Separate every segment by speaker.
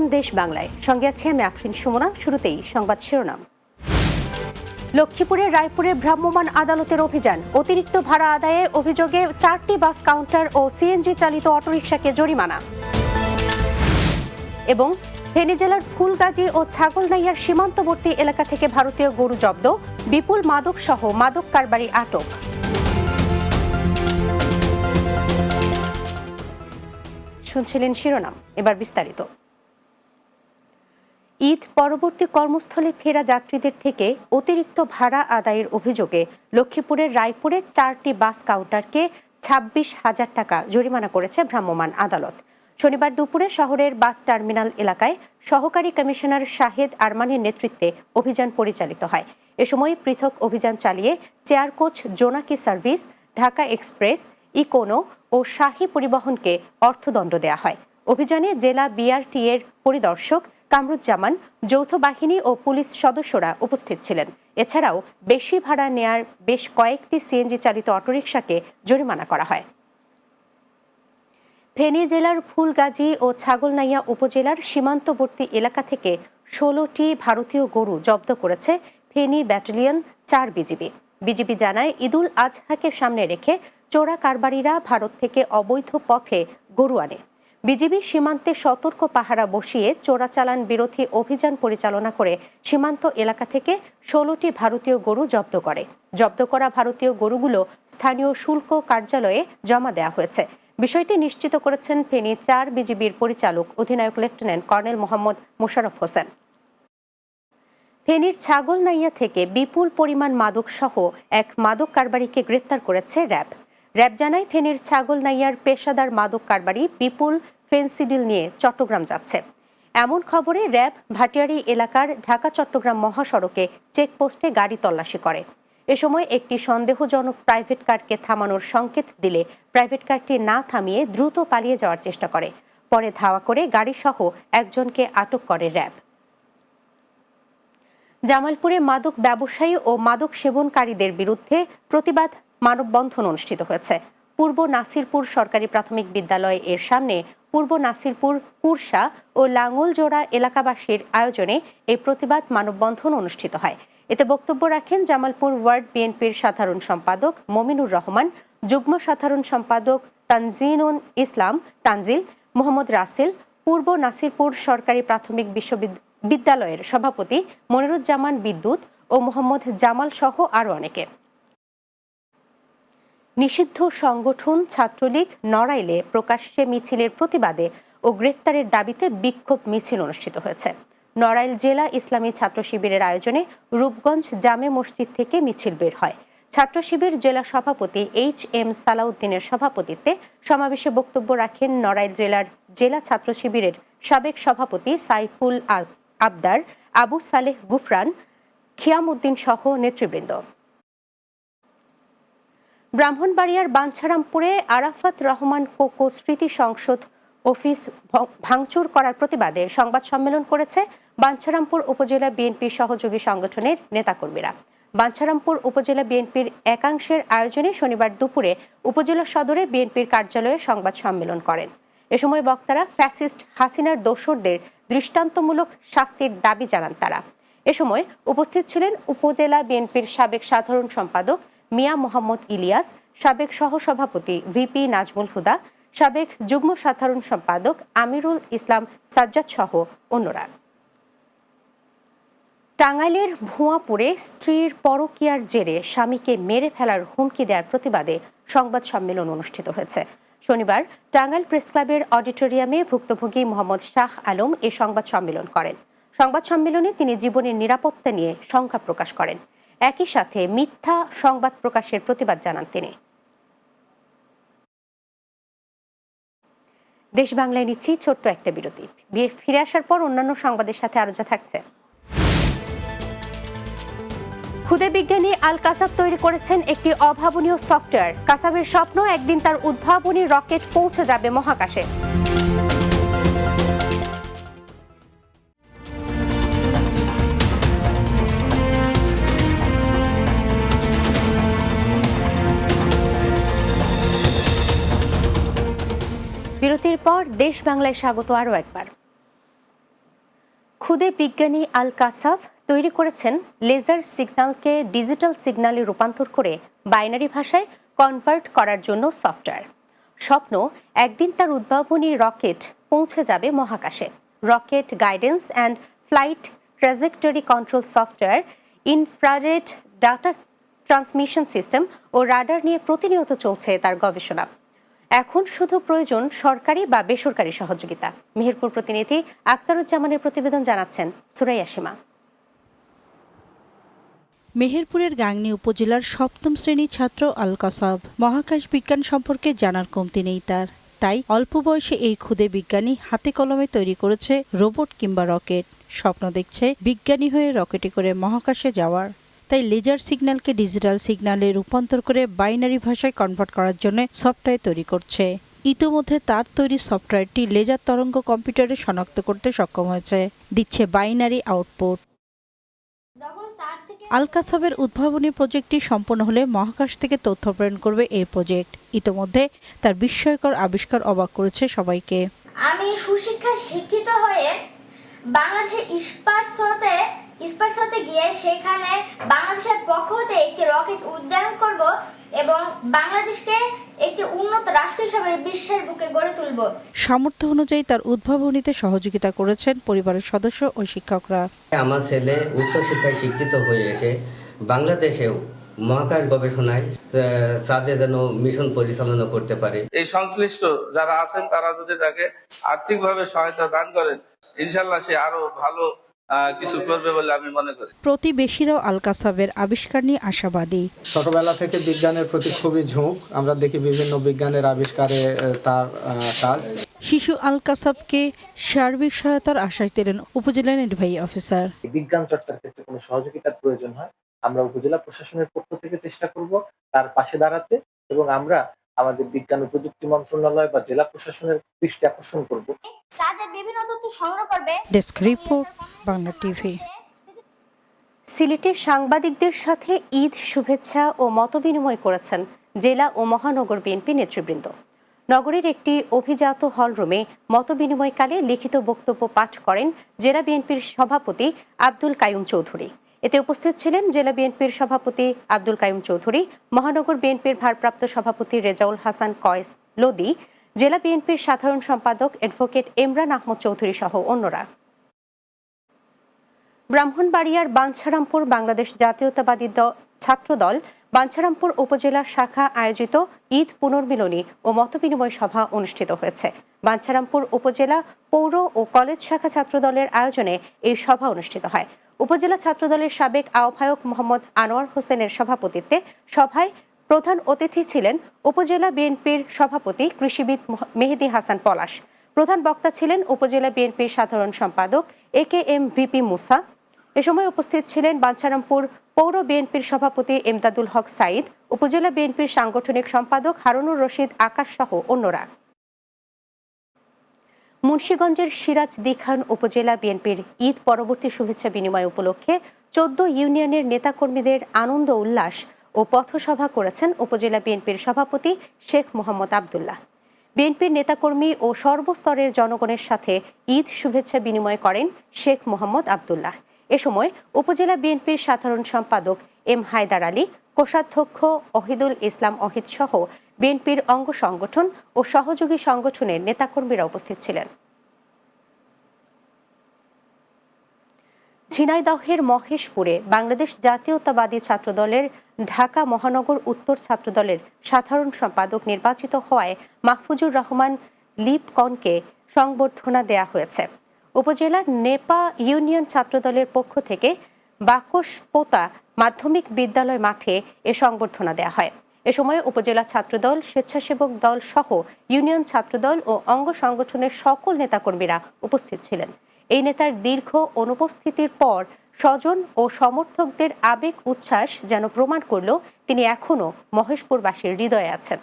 Speaker 1: আমন্ত্রণ দেশ বাংলায়। সঙ্গে আছি আমি আফরিন সুমনা। শুরুতেই সংবাদ শিরোনাম। লক্ষ্মীপুরের রায়পুরে ভ্রাম্যমাণ আদালতের অভিযান। অতিরিক্ত ভাড়া আদায়ে অভিযোগে চারটি বাস কাউন্টার ও সিএনজি চালিত অটোরিকশাকে জরিমানা। এবং ফেনী জেলার ফুলগাজী ও ছাগলনাইয়ার সীমান্তবর্তী এলাকা থেকে ভারতীয় গরু জব্দ। বিপুল মাদক সহ মাদক কারবারি আটক। শুনছিলেন শিরোনাম। এবার বিস্তারিত। ঈদ পরবর্তী কর্মস্থলে ফেরা যাত্রীদের থেকে অতিরিক্ত ভাড়া আদায়ের অভিযোগে লক্ষ্মীপুরের রায়পুরে চারটি বাস কাউন্টারকে ছাব্বিশ হাজার টাকা জরিমানা করেছে ভ্রাম্যমাণ আদালত। শনিবার দুপুরে শহরের বাস টার্মিনাল এলাকায় সহকারী কমিশনার শাহেদ আরমানের নেতৃত্বে অভিযান পরিচালিত হয়। এ সময় পৃথক অভিযান চালিয়ে chair coach Jonaki service, Dhaka express, Econo ও শাহী পরিবহনকে অর্থদণ্ড দেয়া হয়। অভিযানে জেলা বিআরটি এর পরিদর্শক কামরুজ্জামান, যৌথ বাহিনী ও পুলিশ সদস্যরা উপস্থিত ছিলেন। এছাড়াও বেশি ভাড়া নেয়ার বেশ কয়েকটি সিএনজি চালিত অটোরিকশাকে জরিমানা করা হয়। ফেনী জেলার ফুলগাজী ও ছাগলনাইয়া উপজেলার সীমান্তবর্তী এলাকা থেকে ষোলোটি ভারতীয় গরু জব্দ করেছে ফেনী ব্যাটালিয়ন চার বিজিবি। বিজিবি জানায়, ঈদুল আজহাকে সামনে রেখে চোরা কারবারিরা ভারত থেকে অবৈধ পথে গরু আনে। বিজিবি সীমান্তে সতর্ক পাহারা বসিয়ে চোরাচালান বিরোধী অভিযান পরিচালনা করে সীমান্ত এলাকা থেকে ষোলোটি ভারতীয় গরু জব্দ করে। জব্দ করা ভারতীয় গরুগুলো স্থানীয় শুল্ক কার্যালয়ে জমা দেওয়া হয়েছে। বিষয়টি নিশ্চিত করেছেন ফেনী চার বিজিবির পরিচালক, অধিনায়ক লেফটেন্যান্ট কর্নেল মোহাম্মদ মোশাররফ হোসেন। ফেনীর ছাগলনাইয়া থেকে বিপুল পরিমাণ মাদক সহ এক মাদক কারবারিকে গ্রেফতার করেছে র্যাব। র্যাব জানায়, ফেনীর ছাগলনাইয়ার পেশাদার মাদক কারবারি বিপুল ফেন্সিডিল নিয়ে চট্টগ্রাম যাচ্ছে। এমন খবরে র্যাব ভাটিয়ারি এলাকার ঢাকা চট্টগ্রাম মহাসড়কে চেকপোস্টে গাড়ি তল্লাশি করে। এ সময় একটি সন্দেহজনক প্রাইভেট কারকে থামানোর সংকেত দিলে প্রাইভেট কারটি না থামিয়ে দ্রুত পালিয়ে যাওয়ার চেষ্টা করে। পরে ধাওয়া করে গাড়িসহ একজনকে আটক করে র্যাব। জামালপুরে মাদক ব্যবসায়ী ও মাদক সেবনকারীদের বিরুদ্ধে প্রতিবাদ মানববন্ধন অনুষ্ঠিত হয়েছে। পূর্ব নাসিরপুর সরকারি প্রাথমিক বিদ্যালয় এর সামনে পূর্ব নাসিরপুর, কুরসা ও লাঙ্গলজোড়া এলাকাবাসীর আয়োজনে এই প্রতিবাদ মানববন্ধন অনুষ্ঠিত হয়। এতে বক্তব্য রাখেন জামালপুর ওয়ার্ড বিএনপির সাধারণ সম্পাদক মমিনুর রহমান, যুগ্ম সাধারণ সম্পাদক তানজিনুন ইসলাম, তানজিল, মোহাম্মদ রাসেল, পূর্ব নাসিরপুর সরকারি প্রাথমিক বিশ্ববিদ্যালয়ের সভাপতি মনিরুজ্জামান বিদ্যুৎ ও মোহাম্মদ জামাল সহ আরও অনেকে। নিষিদ্ধ সংগঠন ছাত্রলীগ নড়াইলে প্রকাশ্যে মিছিলের প্রতিবাদে ও গ্রেফতারের দাবিতে বিক্ষোভ মিছিল অনুষ্ঠিত হয়েছে। নড়াইল জেলা ইসলামী ছাত্র শিবিরের আয়োজনে রূপগঞ্জ জামে মসজিদ থেকে মিছিল বের হয়। ছাত্র শিবির জেলা সভাপতি এইচ এম সালাউদ্দিনের সভাপতিত্বে সমাবেশে বক্তব্য রাখেন নড়াইল জেলার জেলা ছাত্র শিবিরের সাবেক সভাপতি সাইফুল আবদার, আবু সালেহ গুফরান খিয়ামউদ্দিন সহ নেতৃবৃন্দ। ব্রাহ্মণবাড়িয়ার বাঞ্ছারামপুরে আরাফাত রহমান কোকো স্মৃতি সংসদ অফিস ভাঙচুর করার প্রতিবাদে সংবাদ সম্মেলন করেছে বাঞ্ছারামপুর উপজেলা বিএনপি সহযোগী সংগঠনের নেতাকর্মীরা। বাঞ্ছারামপুর উপজেলা বিএনপির একাংশের আয়োজনে শনিবার দুপুরে উপজেলা সদরে বিএনপির কার্যালয়ে সংবাদ সম্মেলন করেন। এ সময় বক্তারা ফ্যাসিস্ট হাসিনার দোসরদের দৃষ্টান্তমূলক শাস্তির দাবি জানান তারা। এ সময় উপস্থিত ছিলেন উপজেলা বিএনপির সাবেক সাধারণ সম্পাদক মিয়া মোহাম্মদ ইলিয়াস, সাবেক সহসভাপতি ভিপি নাজমুল হুদা, সাবেক যুগ্ম সাধারণ সম্পাদক আমিরুল ইসলাম সাজ্জাদ সহ অন্যরা। টাঙ্গাইলের ভুয়াপুরে স্ত্রীর পরকিয়ার জেরে স্বামীকে মেরে ফেলার হুমকি দেওয়ার প্রতিবাদে সংবাদ সম্মেলন অনুষ্ঠিত হয়েছে। শনিবার টাঙ্গাইল প্রেস ক্লাবের অডিটোরিয়ামে ভুক্তভোগী মোহাম্মদ শাহ আলম এ সংবাদ সম্মেলন করেন। সংবাদ সম্মেলনে তিনি জীবনের নিরাপত্তা নিয়ে সংখ্যা প্রকাশ করেন। একই সাথে মিথ্যা সংবাদ প্রকাশের প্রতিবাদ জানান তিনি। দেশ বাংলায় নিচ্ছি ছোট্ট একটা বিরতি। বিয়ে ফিরে আসার পর অন্যান্য সংবাদের সাথে আরও যা থাকছে। খুদে বিজ্ঞানী আল কাসাব তৈরি করেছেন একটি অভাবনীয় সফটওয়্যার। কাসাবের স্বপ্ন একদিন তার উদ্ভাবনী রকেট পৌঁছে যাবে মহাকাশে। পর দেশ বাংলায় স্বাগত আরও একবার। খুদে বিজ্ঞানী আল কাসাফ তৈরি করেছেন লেজার সিগন্যালকে ডিজিটাল সিগন্যালে রূপান্তর করে বাইনারি ভাষায় কনভার্ট করার জন্য সফটওয়্যার। স্বপ্ন, একদিন তার উদ্ভাবনী রকেট পৌঁছে যাবে মহাকাশে। Rocket guidance and flight trajectory control software, infrared data transmission system O radar নিয়ে প্রতিনিয়ত চলছে তার গবেষণা। এখন শুধু প্রয়োজন সরকারি বা বেসরকারি সহযোগিতা। মেহেরপুর প্রতিনিধি আক্তারুজ্জামানের প্রতিবেদন জানাচ্ছেন সুরাইয়া সীমা।
Speaker 2: মেহেরপুরের গাংনী উপজেলার সপ্তম শ্রেণির ছাত্র আল কাসাব মহাকাশ বিজ্ঞান সম্পর্কে জানার কমতি নেই তার। তাই অল্প বয়সে এই ক্ষুদে বিজ্ঞানী হাতে কলমে তৈরি করেছে রোবট কিংবা রকেট। স্বপ্ন দেখছে বিজ্ঞানী হয়ে রকেটে করে মহাকাশে যাওয়ার। তাই লেজার সিগন্যালকে ডিজিটাল সিগন্যালে রূপান্তর করে বাইনারি ভাষায় কনভার্ট করার জন্য সফটওয়্যার তৈরি করছে। ইতোমধ্যে তার তৈরি সফটওয়্যারটি লেজার তরঙ্গ কম্পিউটারে শনাক্ত করতে সক্ষম হয়েছে, দিচ্ছে বাইনারি আউটপুট আলকাসাবের উদ্ভাবনী প্রজেক্টটি সম্পন্ন হলে মহাকাশ থেকে তথ্য প্রেরণ করবে এই প্রজেক্ট ইতোমধ্যে তার বিস্ময়কর আবিষ্কার অবাক করেছে সবাইকে।
Speaker 3: আমি সুশিক্ষায় শিক্ষিত হয়ে বাংলাদেশের স্পার্সতে স্পার্সতে গিয়ে সেখানে বাংলাদেশের পক্ষ হতে একটি রকেট উড্ডয়ন করব এবং বাংলাদেশকে একটি উন্নত রাষ্ট্র হিসেবে বিশ্বের বুকে গড়ে তুলব।
Speaker 2: সামর্থ্য অনুযায়ী তার উদ্ভাবনীতে সহযোগিতা করেছেন পরিবারের সদস্য ও শিক্ষকরা।
Speaker 4: আমার ছেলে উচ্চশিক্ষায় শিক্ষিত হয়ে এসে বাংলাদেশেও মহাকাশ গবেষণায় আহ, চাঁদে যেন মিশন পরিচালনা করতে পারে।
Speaker 5: এই সংশ্লিষ্ট যারা আছেন তারা যদি তাকে আর্থিকভাবে সহায়তা দান করেন ইনশাল্লাহ সে আরও ভালো কিছু করবে বলে আমি মনে করি।
Speaker 2: প্রতিবেশীরাও আলকাসাবের আবিষ্কার নিয়ে আশাবাদী।
Speaker 6: ছোটবেলা থেকে বিজ্ঞানের প্রতি খুবই ঝোঁক। আমরা দেখি বিভিন্ন বিজ্ঞানের আবিষ্কারে তার আহ, কাজ।
Speaker 2: শিশু আলকাসাবকে সার্বিক সহায়তার আশ্বাস দিলেন উপজেলা নির্বাহী অফিসার।
Speaker 7: বিজ্ঞান চর্চার ক্ষেত্রে কোনো সহযোগিতার প্রয়োজন হয়? আমরা উপজেলা প্রশাসনের পক্ষ থেকে চেষ্টা করব তার পাশে দাঁড়াতে এবং আমরা আমাদের বিজ্ঞান ও প্রযুক্তি মন্ত্রণালয় বা জেলা প্রশাসনের দৃষ্টি আকর্ষণ করব।
Speaker 3: সাথে বিভিন্ন তথ্য সংগ্রহ করবে।
Speaker 2: Desk report Bangla TV.
Speaker 1: সিলেটে সাংবাদিকদের সাথে ঈদ শুভেচ্ছা ও মতবিনিময় করেছেন জেলা ও মহানগর বিএনপি নেতৃবৃন্দ। নগরের একটি অভিজাত হলরুমে মতবিনিময়কালে লিখিত বক্তব্য পাঠ করেন জেলা বিএনপির সভাপতি আব্দুল কায়ুম চৌধুরী। এতে উপস্থিত ছিলেন জেলা বিএনপির সভাপতি আব্দুল কায়ুম চৌধুরী মহানগর বিএনপির ভারপ্রাপ্ত সভাপতি রেজাউল হাসান কয়েস লোদি জেলা বিএনপির সাধারণ সম্পাদক অ্যাডভোকেট ইমরান আহমদ চৌধুরী সহ অন্যরা। ব্রাহ্মণবাড়িয়ার বাঞ্ছারামপুর বাংলাদেশ জাতীয়তাবাদী ছাত্রদল বাঞ্ছারামপুর উপজেলা শাখা আয়োজিত ঈদ পুনর্মিলনী ও মতবিনিময় সভা অনুষ্ঠিত হয়েছে। বাঞ্ছারামপুর উপজেলা পৌর ও কলেজ শাখা ছাত্রদলের আয়োজনে এই সভা অনুষ্ঠিত হয়। উপজেলা ছাত্রদলের সাবেক আহ্বায়ক মোহাম্মদ আনোয়ার হোসেনের সভাপতিত্বে সভায় প্রধান অতিথি ছিলেন উপজেলা বিএনপির সভাপতি কৃষিবিদ মেহেদি হাসান পলাশ। প্রধান বক্তা ছিলেন উপজেলা বিএনপির সাধারণ সম্পাদক এ কে এম ভিপি মুসা। এ সময় উপস্থিত ছিলেন বাঞ্ছারামপুর পৌর বিএনপির সভাপতি এমদাদুল হক সাইদ উপজেলা বিএনপির সাংগঠনিক সম্পাদক হারুনুর রশিদ আকাশ সহ অন্যরা। মুন্সীগঞ্জের সিরাজ দিখান উপজেলা বিএনপির ঈদ পরবর্তী শুভেচ্ছা বিনিময় উপলক্ষে চোদ্দ ইউনিয়নের নেতাকর্মীদের আনন্দ উল্লাস ও পথসভা করেছেন উপজেলা বিএনপির সভাপতি শেখ মোহাম্মদ আবদুল্লাহ। বিএনপির নেতাকর্মী ও সর্বস্তরের জনগণের সাথে ঈদ শুভেচ্ছা বিনিময় করেন শেখ মোহাম্মদ আবদুল্লাহ। এ সময় উপজেলা বিএনপির সাধারণ সম্পাদক এম হায়দার আলী, কোষাধ্যক্ষ অহিদুল ইসলাম অহিদ সহ বিএনপির অঙ্গ সংগঠন ও সহযোগী সংগঠনের নেতাকর্মীরা উপস্থিত ছিলেন। ঝিনাইদহের মহেশপুরে বাংলাদেশ জাতীয়তাবাদী ছাত্রদলের ঢাকা মহানগর উত্তর ছাত্রদলের সাধারণ সম্পাদক নির্বাচিত হওয়ায় মাহফুজুর রহমান লিপকনকে সংবর্ধনা দেয়া হয়েছে। উপজেলার নেপা ইউনিয়ন ছাত্রদলের পক্ষ থেকে বাকস পোতা মাধ্যমিক বিদ্যালয় মাঠে এ সংবর্ধনা দেয়া হয়। এ সময় উপজেলা ছাত্রদল, স্বেচ্ছাসেবক দল সহ ইউনিয়ন ছাত্রদল ও অঙ্গ সংগঠনের সকল নেতাকর্মীরা উপস্থিত ছিলেন। এই নেতার দীর্ঘ অনুপস্থিতির পর স্বজন ও সমর্থকদের আবেগ উচ্ছ্বাস যেন প্রমাণ করল তিনি এখনও মহেশপুরবাসীর হৃদয়ে আছেন।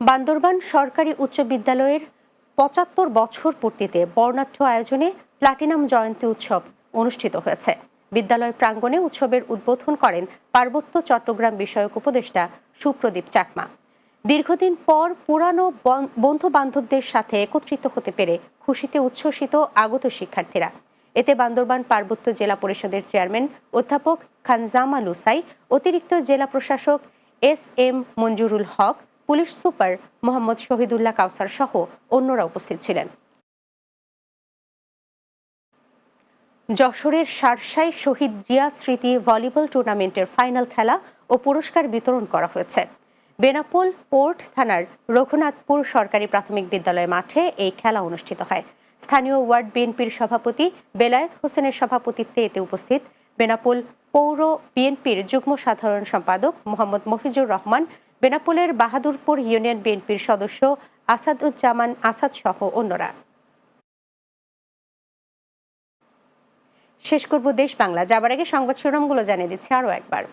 Speaker 1: বান্দরবান সরকারি উচ্চ বিদ্যালয়ের পঁচাত্তর বছর পূর্তিতে বর্ণাঢ্য আয়োজনে প্লাটিনাম জয়ন্তী উৎসব অনুষ্ঠিত হয়েছে। বিদ্যালয় প্রাঙ্গণে উৎসবের উদ্বোধন করেন পার্বত্য চট্টগ্রাম বিষয়ক উপদেষ্টা সুপ্রদীপ চাকমা। দীর্ঘদিন পর পুরানো বন্ধু বান্ধবদের সাথে একত্রিত হতে পেরে খুশিতে উচ্ছ্বসিত আগত শিক্ষার্থীরা। এতে বান্দরবান পার্বত্য জেলা পরিষদের চেয়ারম্যান অধ্যাপক খানজামা লুসাই অতিরিক্ত জেলা প্রশাসক S M Manjurul Haque, police super Mohammad Shahidullah Kausar সহ অন্যরা উপস্থিত ছিলেন। যশোরের সারসাই শহীদ জিয়া স্মৃতি ভলিবল টুর্নামেন্টের ফাইনাল খেলা ও পুরস্কার বিতরণ করা হয়েছে। বেনাপোল পোর্ট থানার রঘুনাথপুর সরকারি প্রাথমিক বিদ্যালয় মাঠে এই খেলা অনুষ্ঠিত হয়। স্থানীয় ওয়ার্ড বিএনপির সভাপতি বেলায়েত হোসেনের সভাপতিত্বে এতে উপস্থিত বেনাপোল পৌর বিএনপির যুগ্ম সাধারণ সম্পাদক মোহাম্মদ মফিজুর রহমান, বেনাপোলের বাহাদুরপুর ইউনিয়ন বিএনপির সদস্য আসাদুজ্জামান আসাদ সহ অন্যরা। শেষ করব দেশ বাংলা। যাবার আগে সংবাদ শিরোনামগুলো জানিয়ে দিচ্ছে আরও একবার।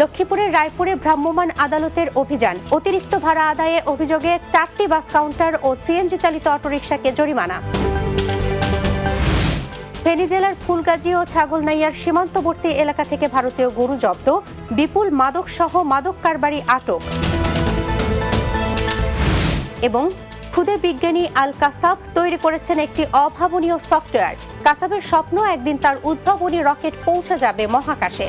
Speaker 1: লক্ষ্মীপুরের রায়পুরে ভ্রাম্যমাণ আদালতের অভিযান। অতিরিক্ত ভাড়া আদায়ে অভিযোগে চারটি বাস কাউন্টার ও সিএনজি চালিত অটোরিকশাকে জরিমানা। ফেনী জেলার ফুলগাজী ও ছাগলনাইয়ার সীমান্তবর্তী এলাকা থেকে ভারতীয় গরু জব্দ। বিপুল মাদক সহ মাদক কারবারি আটক। এবং খুদে বিজ্ঞানী আল কাসাব তৈরি করেছেন একটি অভাবনীয় সফটওয়্যার। কাসাবের স্বপ্ন একদিন তার উদ্ভাবনী রকেট পৌঁছে যাবে মহাকাশে।